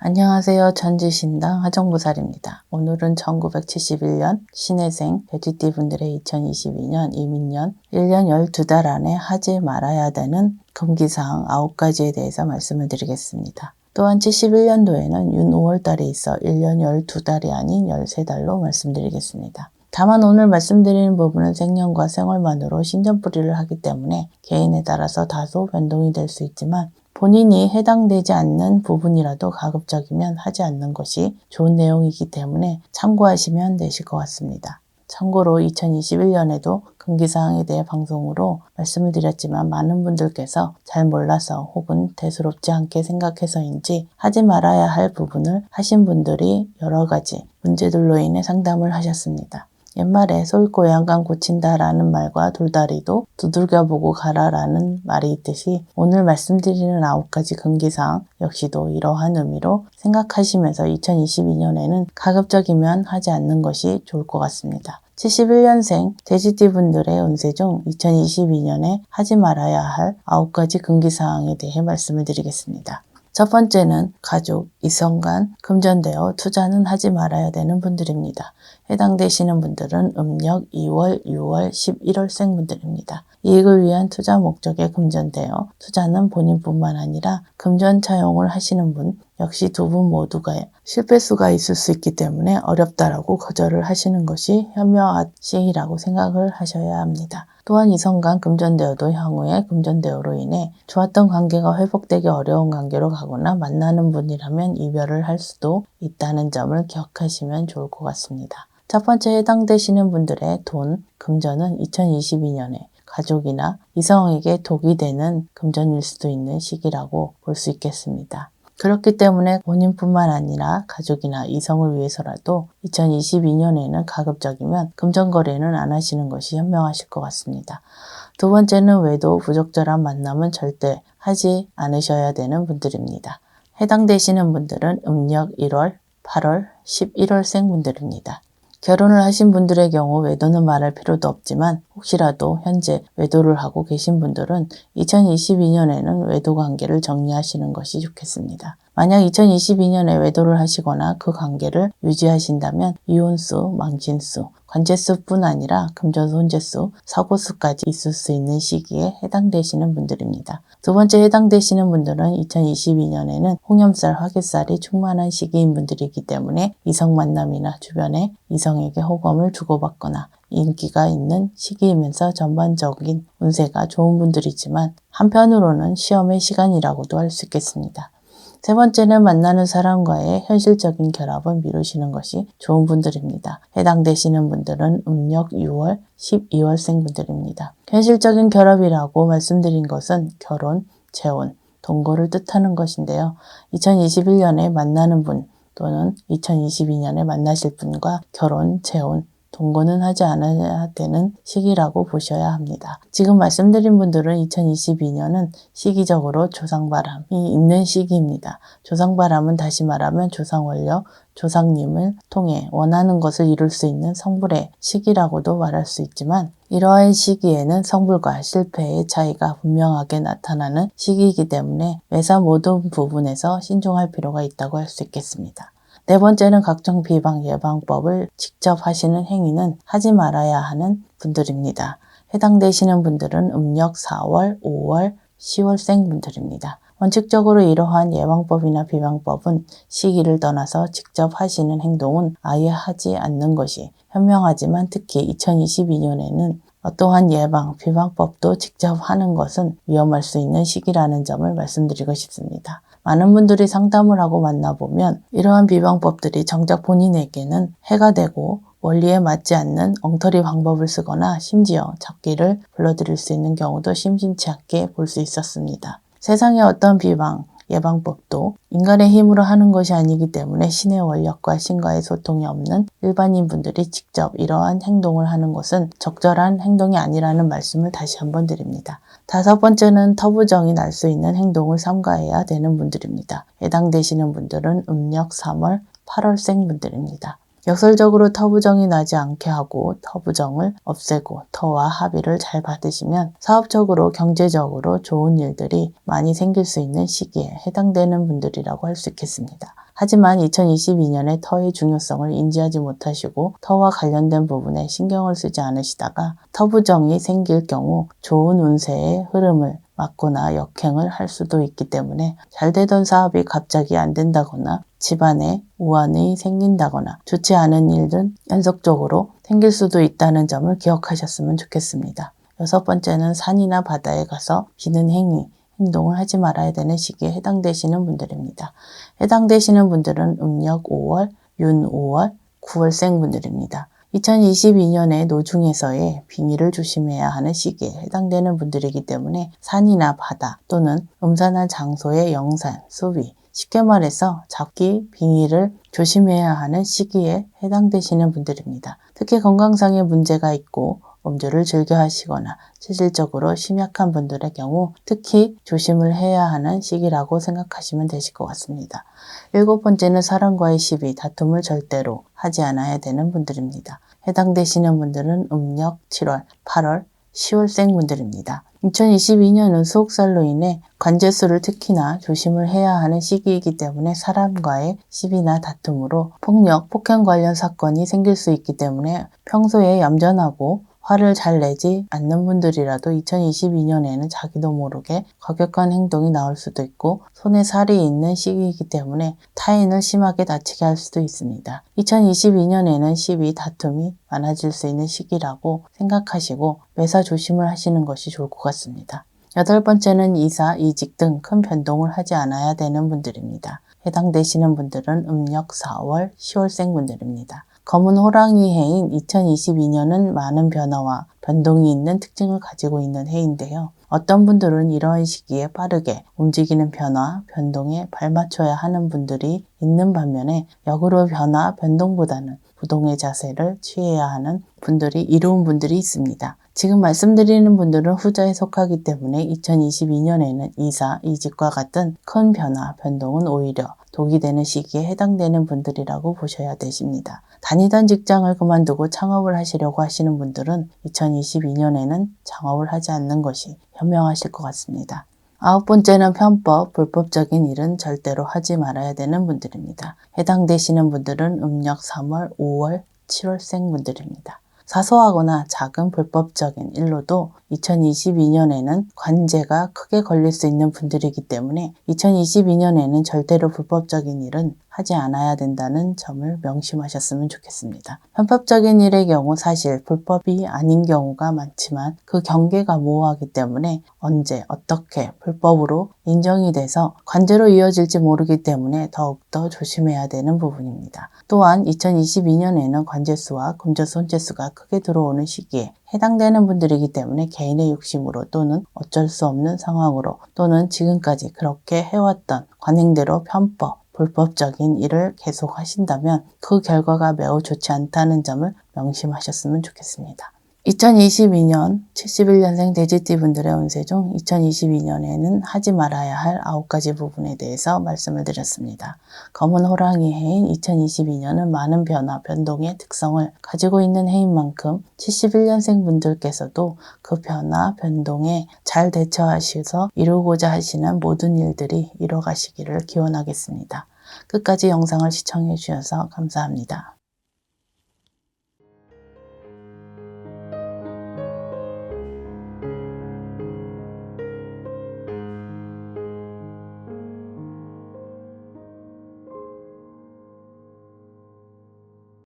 안녕하세요. 전지신당 하정부살입니다. 오늘은 1971년 신해생 돼지띠 분들의 2022년 이민년 1년 12달 안에 하지 말아야 되는 금기사항 9가지에 대해서 말씀을 드리겠습니다. 또한 71년도에는 윤 5월달에 있어 1년 12달이 아닌 13달로 말씀드리겠습니다. 다만 오늘 말씀드리는 부분은 생년과 생활만으로 신전뿌리를 하기 때문에 개인에 따라서 다소 변동이 될 수 있지만 본인이 해당되지 않는 부분이라도 가급적이면 하지 않는 것이 좋은 내용이기 때문에 참고하시면 되실 것 같습니다. 참고로 2021년에도 금기사항에 대해 방송으로 말씀을 드렸지만 많은 분들께서 잘 몰라서 혹은 대수롭지 않게 생각해서인지 하지 말아야 할 부분을 하신 분들이 여러 가지 문제들로 인해 상담을 하셨습니다. 옛말에 쏠고 양간 고친다라는 말과 돌다리도 두들겨보고 가라라는 말이 있듯이 오늘 말씀드리는 아홉 가지 금기사항 역시도 이러한 의미로 생각하시면서 2022년에는 가급적이면 하지 않는 것이 좋을 것 같습니다. 71년생 돼지띠 분들의 운세 중 2022년에 하지 말아야 할 아홉 가지 금기사항에 대해 말씀을 드리겠습니다. 첫 번째는 가족, 이성 간 금전되어 투자는 하지 말아야 되는 분들입니다. 해당되시는 분들은 음력 2월, 6월, 11월생 분들입니다. 이익을 위한 투자 목적에 금전되어 투자는 본인뿐만 아니라 금전 차용을 하시는 분 역시 두 분 모두가 실패수가 있을 수 있기 때문에 어렵다라고 거절을 하시는 것이 현명하시라고 생각을 하셔야 합니다. 또한 이성 간 금전대어도 향후에 금전대어로 인해 좋았던 관계가 회복되기 어려운 관계로 가거나 만나는 분이라면 이별을 할 수도 있다는 점을 기억하시면 좋을 것 같습니다. 첫 번째 해당되시는 분들의 돈, 금전은 2022년에 가족이나 이성에게 독이 되는 금전일 수도 있는 시기라고 볼 수 있겠습니다. 그렇기 때문에 본인뿐만 아니라 가족이나 이성을 위해서라도 2022년에는 가급적이면 금전거래는 안 하시는 것이 현명하실 것 같습니다. 두 번째는 외도 부적절한 만남은 절대 하지 않으셔야 되는 분들입니다. 해당되시는 분들은 음력 1월, 8월, 11월생 분들입니다. 결혼을 하신 분들의 경우 외도는 말할 필요도 없지만 혹시라도 현재 외도를 하고 계신 분들은 2022년에는 외도 관계를 정리하시는 것이 좋겠습니다. 만약 2022년에 외도를 하시거나 그 관계를 유지하신다면 이혼수, 망신수, 관제수뿐 아니라 금전 손재수, 사고수까지 있을 수 있는 시기에 해당되시는 분들입니다. 두 번째 해당되시는 분들은 2022년에는 홍염살, 화개살이 충만한 시기인 분들이기 때문에 이성 만남이나 주변에 이성에게 호감을 주고받거나 인기가 있는 시기이면서 전반적인 운세가 좋은 분들이지만 한편으로는 시험의 시간이라고도 할 수 있겠습니다. 세 번째는 만나는 사람과의 현실적인 결합을 미루시는 것이 좋은 분들입니다. 해당되시는 분들은 음력 6월, 12월생 분들입니다. 현실적인 결합이라고 말씀드린 것은 결혼, 재혼, 동거를 뜻하는 것인데요. 2021년에 만나는 분 또는 2022년에 만나실 분과 결혼, 재혼, 동거는 하지 않아야 되는 시기라고 보셔야 합니다. 지금 말씀드린 분들은 2022년은 시기적으로 조상바람이 있는 시기입니다. 조상바람은 다시 말하면 조상원력, 조상님을 통해 원하는 것을 이룰 수 있는 성불의 시기라고도 말할 수 있지만 이러한 시기에는 성불과 실패의 차이가 분명하게 나타나는 시기이기 때문에 매사 모든 부분에서 신중할 필요가 있다고 할 수 있겠습니다. 네 번째는 각종 비방 예방법을 직접 하시는 행위는 하지 말아야 하는 분들입니다. 해당되시는 분들은 음력 4월, 5월, 10월생 분들입니다. 원칙적으로 이러한 예방법이나 비방법은 시기를 떠나서 직접 하시는 행동은 아예 하지 않는 것이 현명하지만 특히 2022년에는 어떠한 예방, 비방법도 직접 하는 것은 위험할 수 있는 시기라는 점을 말씀드리고 싶습니다. 많은 분들이 상담을 하고 만나보면 이러한 비방법들이 정작 본인에게는 해가 되고 원리에 맞지 않는 엉터리 방법을 쓰거나 심지어 잡기를 불러들일 수 있는 경우도 심심치 않게 볼 수 있었습니다. 세상에 어떤 비방, 예방법도 인간의 힘으로 하는 것이 아니기 때문에 신의 원력과 신과의 소통이 없는 일반인 분들이 직접 이러한 행동을 하는 것은 적절한 행동이 아니라는 말씀을 다시 한번 드립니다. 다섯 번째는 터부정이 날 수 있는 행동을 삼가해야 되는 분들입니다. 해당되시는 분들은 음력 3월, 8월생 분들입니다. 역설적으로 터부정이 나지 않게 하고 터부정을 없애고 터와 합의를 잘 받으시면 사업적으로 경제적으로 좋은 일들이 많이 생길 수 있는 시기에 해당되는 분들이라고 할 수 있겠습니다. 하지만 2022년에 터의 중요성을 인지하지 못하시고 터와 관련된 부분에 신경을 쓰지 않으시다가 터 부정이 생길 경우 좋은 운세의 흐름을 막거나 역행을 할 수도 있기 때문에 잘 되던 사업이 갑자기 안 된다거나 집안에 우환이 생긴다거나 좋지 않은 일은 연속적으로 생길 수도 있다는 점을 기억하셨으면 좋겠습니다. 여섯 번째는 산이나 바다에 가서 비는 행위, 행동을 하지 말아야 되는 시기에 해당되시는 분들입니다. 해당되시는 분들은 음력 5월, 윤 5월, 9월생 분들입니다. 2022년에 노중에서의 빙의를 조심해야 하는 시기에 해당되는 분들이기 때문에 산이나 바다 또는 음산한 장소의 영산, 수위, 쉽게 말해서 잡기, 빙의를 조심해야 하는 시기에 해당되시는 분들입니다. 특히 건강상의 문제가 있고 음주를 즐겨 하시거나 실질적으로 심약한 분들의 경우 특히 조심을 해야 하는 시기라고 생각하시면 되실 것 같습니다. 일곱 번째는 사람과의 시비, 다툼을 절대로 하지 않아야 되는 분들입니다. 해당되시는 분들은 음력 7월, 8월, 10월생 분들입니다. 2022년은 수옥살로 인해 관제수를 특히나 조심을 해야 하는 시기이기 때문에 사람과의 시비나 다툼으로 폭력, 폭행 관련 사건이 생길 수 있기 때문에 평소에 얌전하고 화를 잘 내지 않는 분들이라도 2022년에는 자기도 모르게 과격한 행동이 나올 수도 있고 손에 살이 있는 시기이기 때문에 타인을 심하게 다치게 할 수도 있습니다. 2022년에는 시비, 다툼이 많아질 수 있는 시기라고 생각하시고 매사 조심을 하시는 것이 좋을 것 같습니다. 여덟 번째는 이사, 이직 등 큰 변동을 하지 않아야 되는 분들입니다. 해당되시는 분들은 음력 4월, 10월생 분들입니다. 검은 호랑이 해인 2022년은 많은 변화와 변동이 있는 특징을 가지고 있는 해인데요. 어떤 분들은 이러한 시기에 빠르게 움직이는 변화, 변동에 발맞춰야 하는 분들이 있는 반면에 역으로 변화, 변동보다는 부동의 자세를 취해야 하는 분들이 이로운 분들이 있습니다. 지금 말씀드리는 분들은 후자에 속하기 때문에 2022년에는 이사, 이직과 같은 큰 변화, 변동은 오히려 독이 되는 시기에 해당되는 분들이라고 보셔야 되십니다. 다니던 직장을 그만두고 창업을 하시려고 하시는 분들은 2022년에는 창업을 하지 않는 것이 현명하실 것 같습니다. 아홉 번째는 편법, 불법적인 일은 절대로 하지 말아야 되는 분들입니다. 해당되시는 분들은 음력 3월, 5월, 7월생 분들입니다. 사소하거나 작은 불법적인 일로도 2022년에는 관제가 크게 걸릴 수 있는 분들이기 때문에 2022년에는 절대로 불법적인 일은 하지 않아야 된다는 점을 명심하셨으면 좋겠습니다. 편법적인 일의 경우 사실 불법이 아닌 경우가 많지만 그 경계가 모호하기 때문에 언제 어떻게 불법으로 인정이 돼서 관제로 이어질지 모르기 때문에 더욱더 조심해야 되는 부분입니다. 또한 2022년에는 관제수와 금전 손재수가 크게 들어오는 시기에 해당되는 분들이기 때문에 개인의 욕심으로 또는 어쩔 수 없는 상황으로 또는 지금까지 그렇게 해왔던 관행대로 편법, 불법적인 일을 계속 하신다면 그 결과가 매우 좋지 않다는 점을 명심하셨으면 좋겠습니다. 2022년 71년생 돼지띠 분들의 운세 중 2022년에는 하지 말아야 할 9가지 부분에 대해서 말씀을 드렸습니다. 검은 호랑이 해인 2022년은 많은 변화, 변동의 특성을 가지고 있는 해인 만큼 71년생 분들께서도 그 변화, 변동에 잘 대처하셔서 이루고자 하시는 모든 일들이 이뤄가시기를 기원하겠습니다. 끝까지 영상을 시청해 주셔서 감사합니다.